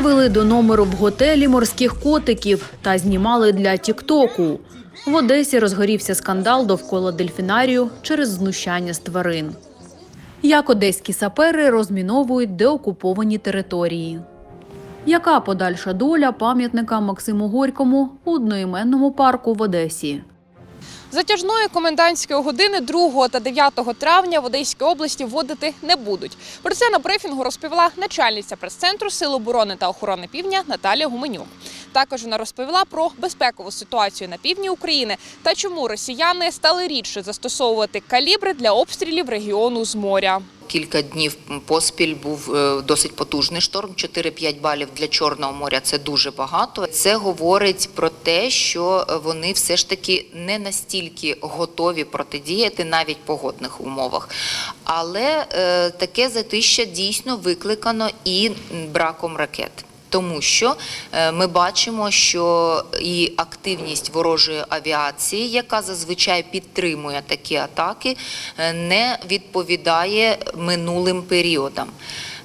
Привели до номеру в готелі морських котиків та знімали для Тіктоку. В Одесі розгорівся скандал довкола дельфінарію через знущання з тварин. Як одеські сапери розміновують деокуповані території. Яка подальша доля пам'ятника Максиму Горькому у одноіменному парку в Одесі? Затяжної комендантської години 2 та 9 травня в Одеській області вводити не будуть. Про це на брифінгу розповіла начальниця прес-центру Сил оборони та охорони півдня Наталія Гуменюк. Також вона розповіла про безпекову ситуацію на півдні України та чому росіяни стали рідше застосовувати калібри для обстрілів регіону з моря. Кілька днів поспіль був е, досить потужний шторм. 4-5 балів для Чорного моря це дуже багато. Це говорить про те, що вони все ж таки не настільки готові протидіяти навіть погодних умовах. Але е, таке затища дійсно викликано і браком ракет. Тому що е, ми бачимо, що і активність ворожої авіації, яка зазвичай підтримує такі атаки, е, не відповідає минулим періодам.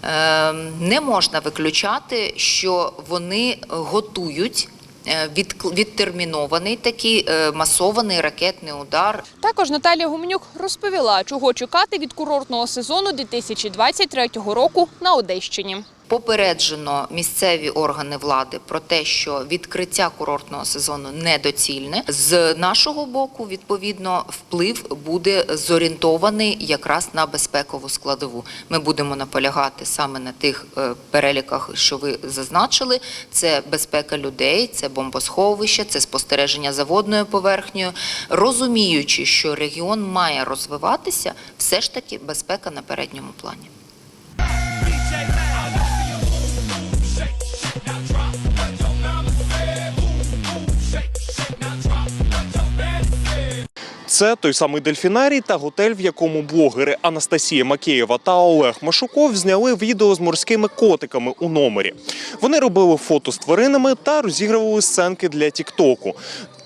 Е, Не можна виключати, що вони готують відк- відтермінований такий масований ракетний удар Також Наталія Гуменюк розповіла, чого чекати від курортного сезону 2023 року на Одещині. Попереджено місцеві органи влади про те, що відкриття курортного сезону недоцільне. З нашого боку, відповідно, вплив буде зорієнтований якраз на безпекову складову. Ми будемо наполягати саме на тих е, переліках, що ви зазначили. Це безпека людей, це бомбосховище, це спостереження за водною поверхнею. Розуміючи, що регіон має розвиватися, все ж таки безпека на передньому плані. Це той самий дельфінарій та готель, в якому блогери Анастасія Макеєва та Олег Машуков зняли відео з морськими котиками у номері. Вони робили фото з тваринами та розігрували сценки для Тіктоку.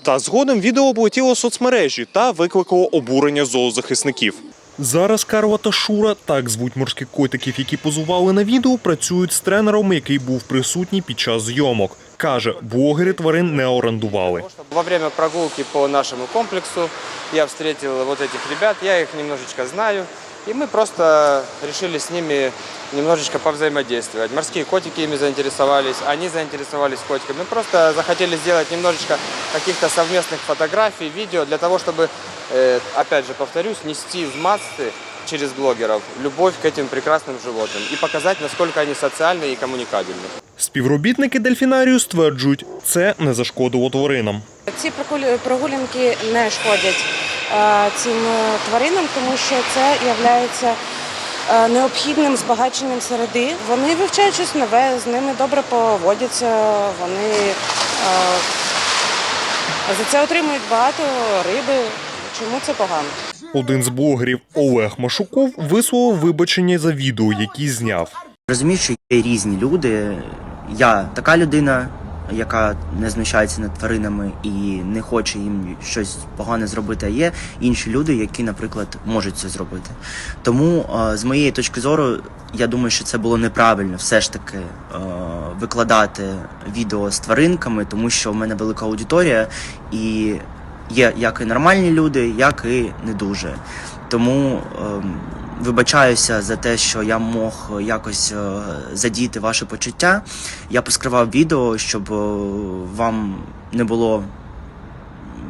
Та згодом відео облетіло соцмережі та викликало обурення зоозахисників. Зараз Карла та Шура, так звуть морських котиків, які позували на відео, працюють з тренером, який був присутній під час зйомок. Каже, блогери тварин не орендували. Во время прогулки по нашому комплексу я встретил вот этих ребят, я їх немножечко знаю, и мы просто решили с ними немножечко повзаимодействовать. Морские котики ими заинтересовались, они заинтересовались котиками. Мы просто захотели сделать немножечко каких-то совместных фотографий, видео, для того, чтобы, э, опять же, повторюсь, нести в массы через блогеров любовь к этим прекрасным животным и показать, насколько они социальны и коммуникабельны. Співробітники дельфінарію стверджують, це не зашкодило тваринам. Ці прокуль- прогулянки не шкодять е, цим е, тваринам, тому що це є необхідним збагаченням середи. Вони вивчають щось нове, з ними добре поводяться, вони е, за це отримують багато риби. Чому це погано? Один з блогерів Олег Машуков висловив вибачення за відео, які зняв. Розумію, що є різні люди. Я така людина, яка не знущається над тваринами і не хоче їм щось погане зробити. А є інші люди, які, наприклад, можуть це зробити. Тому, е, з моєї точки зору, я думаю, що це було неправильно все ж таки е, викладати відео з тваринками, тому що в мене велика аудиторія і є як і нормальні люди, як і не дуже. Тому ем, вибачаюся за те, що я мог якось е, задіяти ваші почуття. Я поскривав відео, щоб е, вам не було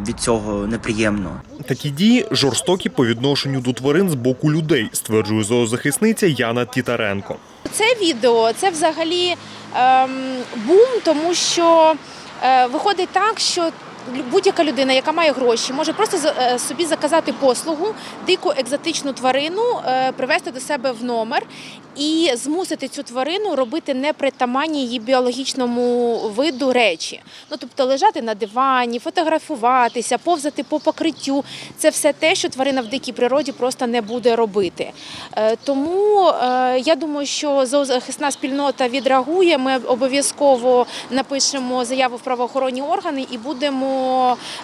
від цього неприємно. Такі дії жорстокі по відношенню до тварин з боку людей, стверджує зоозахисниця Яна Тітаренко. Це відео це взагалі ем, бум, тому що е, виходить так, що будь-яка людина, яка має гроші, може просто е, собі заказати послугу, дику екзотичну тварину, е, привезти до себе в номер і змусити цю тварину робити непритаманні її біологічному виду речі. Ну тобто лежати на дивані, фотографуватися, повзати по покриттю. Це все те, що тварина в дикій природі просто не буде робити. Е, Тому я думаю, що зоозахисна спільнота відреагує. Ми обов'язково напишемо заяву в правоохоронні органи і будемо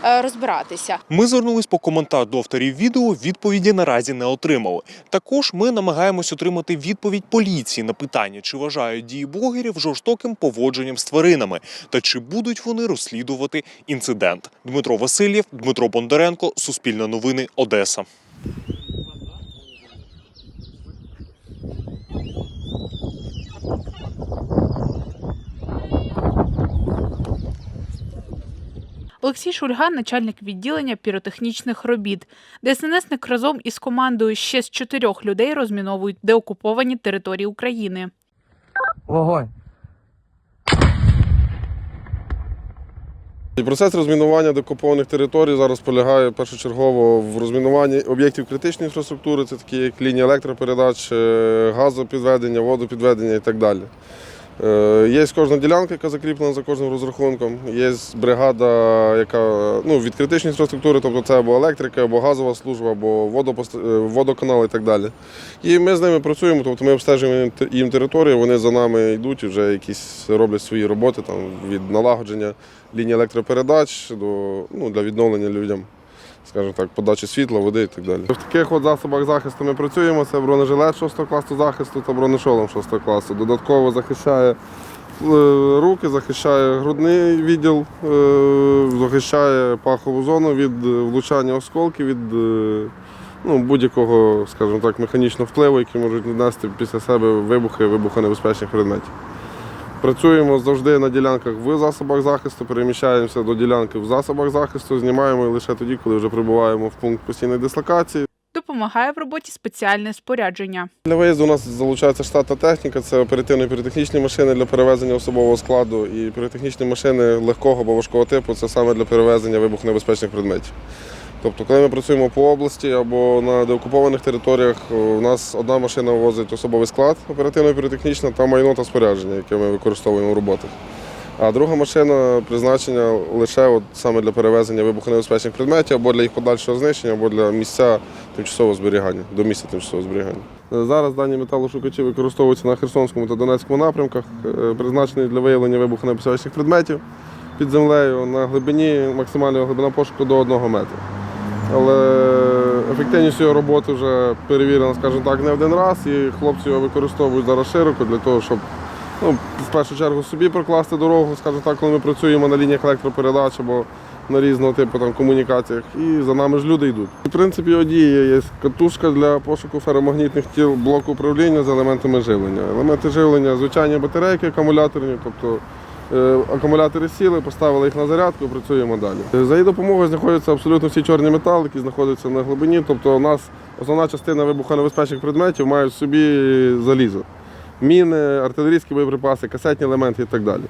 е, розбиратися. Ми звернулись по коментар до авторів відео. Відповіді наразі не отримали. Також ми намагаємось отримати відповідь поліції на питання, чи вважають дії блогерів жорстоким поводженням з тваринами та чи будуть вони розслідувати інцидент. Дмитро Васильєв, Дмитро Бондаренко, Суспільне новини, Одеса. Олексій Шульга, начальник відділення піротехнічних робіт. ДСНСник разом із командою ще з чотирьох людей розміновують деокуповані території України. Вогонь. Процес розмінування декупованих територій зараз полягає першочергово в розмінуванні об'єктів критичної інфраструктури, це такі як лінії електропередач, е, газопідведення, водопідведення і так далі. Е, Є кожна ділянка, яка закріплена за кожним розрахунком. Є бригада, яка ну, від критичної інфраструктури, тобто це або електрика, або газова служба, або е, водоканал і так далі. І ми з ними працюємо, тобто ми обстежуємо їм територію, вони за нами йдуть вже якісь роблять свої роботи там, від налагодження лінії електропередач до, ну, для відновлення людям, скажімо так, подачі світла, води і так далі. В таких от засобах захисту ми працюємо. Це бронежилет 6 класу захисту та бронешолом 6 класу. Додатково захищає е, руки, захищає грудний відділ, е, захищає пахову зону від е, влучання осколків, від ну, будь-якого, скажімо так, механічного впливу, який можуть нанести після себе вибухи, вибухонебезпечних предметів. Працюємо завжди на ділянках в засобах захисту, переміщаємося до ділянки в засобах захисту, знімаємо лише тоді, коли вже прибуваємо в пункт постійної дислокації. Допомагає в роботі спеціальне спорядження. Для виїзду у нас залучається штатна техніка, це оперативно-піротехнічні машини для перевезення особового складу і піротехнічні машини легкого або важкого типу це саме для перевезення вибухонебезпечних предметів. Тобто, коли ми працюємо по області або на деокупованих територіях, у нас одна машина возить особовий склад оперативно-піротехнічна та майно та спорядження, яке ми використовуємо в роботах. А друга машина призначена лише от саме для перевезення вибухонебезпечних предметів або для їх подальшого знищення, або для місця тимчасового зберігання, до місця тимчасового зберігання. Зараз дані металошукачі використовуються на Херсонському та Донецькому напрямках, е, призначені для виявлення вибухонебезпечних предметів під землею на глибині, максимальна глибина пошуку до 1 метра. Але ефективність його роботи вже перевірена, скажімо так, не один раз, і хлопці його використовують зараз широко для того, щоб ну, в першу чергу собі прокласти дорогу, скажімо так, коли ми працюємо на лініях електропередач або на різного типу там, комунікаціях. І за нами ж люди йдуть. В принципі, його є катушка для пошуку феромагнітних тіл блоку управління з елементами живлення. Елементи живлення, звичайні батарейки акумуляторні, тобто Акумулятори сіли, поставили їх на зарядку і працюємо далі. Е, За її допомогою знаходяться абсолютно всі чорні метали, які знаходяться на глибині. Тобто у нас основна частина вибухонебезпечних предметів має в собі залізо. Міни, артилерійські боєприпаси, касетні елементи і так далі.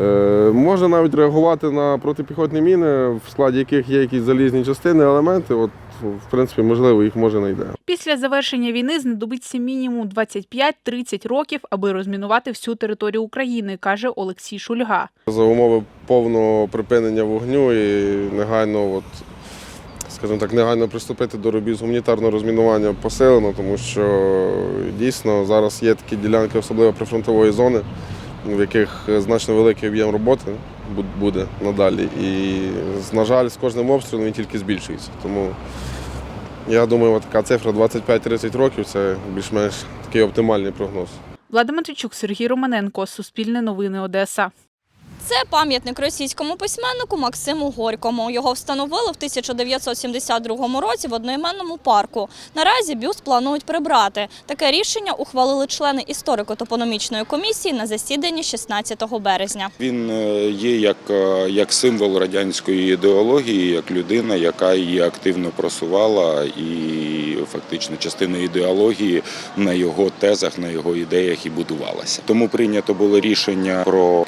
Е, Можна навіть реагувати на протипіхотні міни, в складі яких є якісь залізні частини, елементи. От, в принципі, можливо, їх може знайде. Після завершення війни знадобиться мінімум 25-30 років, аби розмінувати всю територію України, каже Олексій Шульга. За умови повного припинення вогню і негайно, от, скажімо так, негайно приступити до робіт з гуманітарного розмінування посилено, тому що дійсно зараз є такі ділянки, особливо прифронтової зони, в яких значно великий об'єм роботи буде надалі. І, на жаль, з кожним обстрілом він тільки збільшується. Тому я думаю, така цифра 25-30 років це більш-менш такий оптимальний прогноз. Влада Матвійчук, Сергій Романенко, Суспільне новини Одеса. Це пам'ятник російському письменнику Максиму Горькому. Його встановили в 1972 році в одноіменному парку. Наразі бюст планують прибрати. Таке рішення ухвалили члени історико-топономічної комісії на засіданні 16 березня. Він е, є як, е, як символ радянської ідеології, як людина, яка її активно просувала, і фактично частина ідеології на його тезах, на його ідеях і будувалася. Тому прийнято було рішення про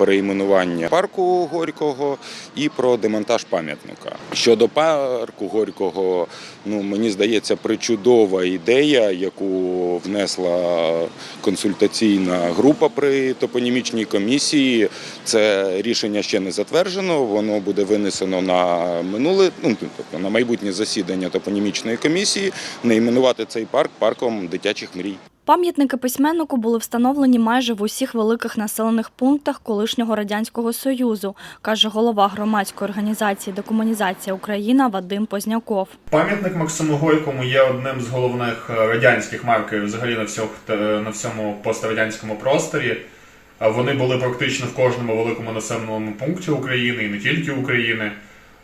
парку Горького і про демонтаж пам'ятника. Щодо парку Горького, ну мені здається, причудова ідея, яку внесла консультаційна група при топонімічній комісії. Це рішення ще не затверджено. Воно буде винесено на минуле, ну тобто на майбутнє засідання топонімічної комісії. Найменувати цей парк парком дитячих мрій. Пам'ятники письменнику були встановлені майже в усіх великих населених пунктах колишнього радянського союзу, каже голова громадської організації Декомунізація Україна Вадим Позняков. Пам'ятник Максиму Горькому є одним з головних е, радянських маркерів взагалі на всьому, на всьому пострадянському просторі. Вони були практично в кожному великому населеному пункті України і не тільки України.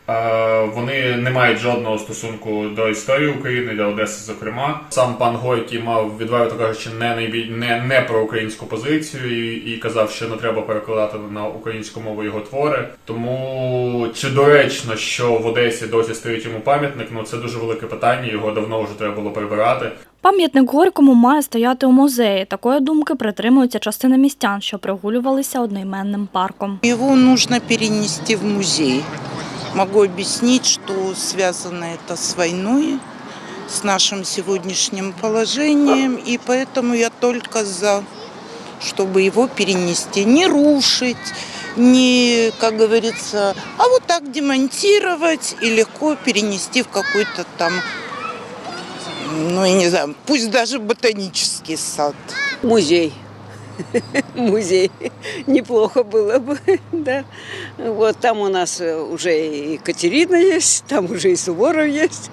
А Вони не мають жодного стосунку до історії України, до Одеси, зокрема. Сам пан Горький мав відверто кажучи, не найбіль... не, не про українську позицію і, і казав, що не треба перекладати на українську мову його твори. Тому чи доречно, що в Одесі досі стоїть йому пам'ятник? Ну це дуже велике питання. Його давно вже треба було прибирати. Пам'ятник Горькому має стояти у музеї. Такої думки притримується частина містян, що прогулювалися одноіменним парком. Его нужно перенести в музей. Могу объяснить, что связано это с войной, с нашим сегодняшним положением, и поэтому я только за, чтобы его перенести, не рушить, не, как говорится, а вот так демонтировать и легко перенести в какой-то там, ну, я не знаю, пусть даже ботанический сад. Музей. Музей. Неплохо было бы, да. Вот там у нас э, уже и Екатерина есть, там уже и Суворов есть.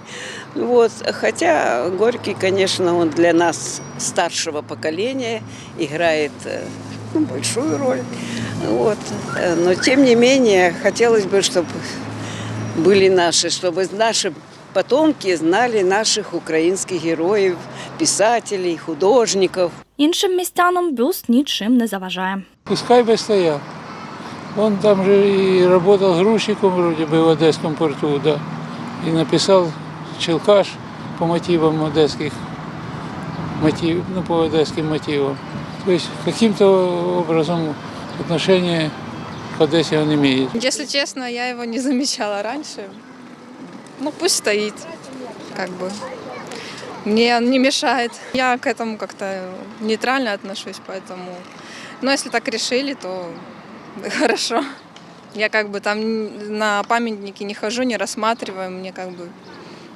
Вот. Хотя Горький, конечно, он для нас старшего поколения играет э, ну, большую роль. Вот. Э, Но тем не менее, хотелось бы, чтобы были наши, чтобы наши потомки знали наших українських героїв, писателей, художників. Іншим містянам бюст нічим не заважає. Пускай бы стоял. Он там же и работал грузчиком вроде бы в Одесском порту, да. И написал Челкаш по мотивам одесских, мотив, ну, по одесским мотивам. То есть каким-то образом отношение к Одессе он имеет. Если честно, я его не замечала раньше. Ну, пусть стоит, как бы. Мне он не мешает. Я к этому как-то нейтрально отношусь, поэтому... Но если так решили, то хорошо. Я как бы там на памятники не хожу, не рассматриваю, мне как бы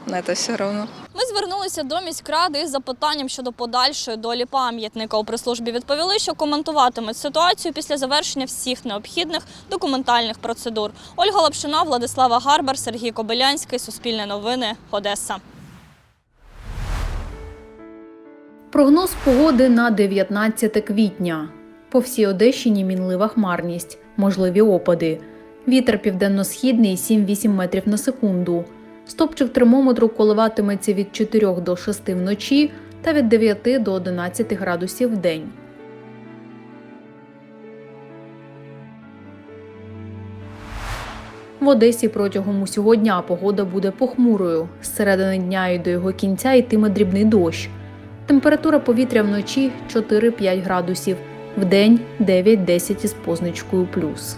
на это все равно. Ми звернулися до міськради із запитанням щодо подальшої долі пам'ятника. У прес-службі відповіли, що коментуватимуть ситуацію після завершення всіх необхідних документальних процедур. Ольга Лапшина, Владислава Гарбар, Сергій Кобилянський, Суспільне новини, Одеса. Прогноз погоди на 19 квітня. По всій Одещині мінлива хмарність, можливі опади. Вітер південно-східний 7-8 метрів на секунду. Стопчик термометру коливатиметься від 4 до 6 вночі та від 9 до 11 градусів в день. В Одесі протягом усього дня погода буде похмурою. З середини дня і до його кінця йтиме дрібний дощ. Температура повітря вночі 4-5 градусів, вдень 9-10 із позначкою плюс.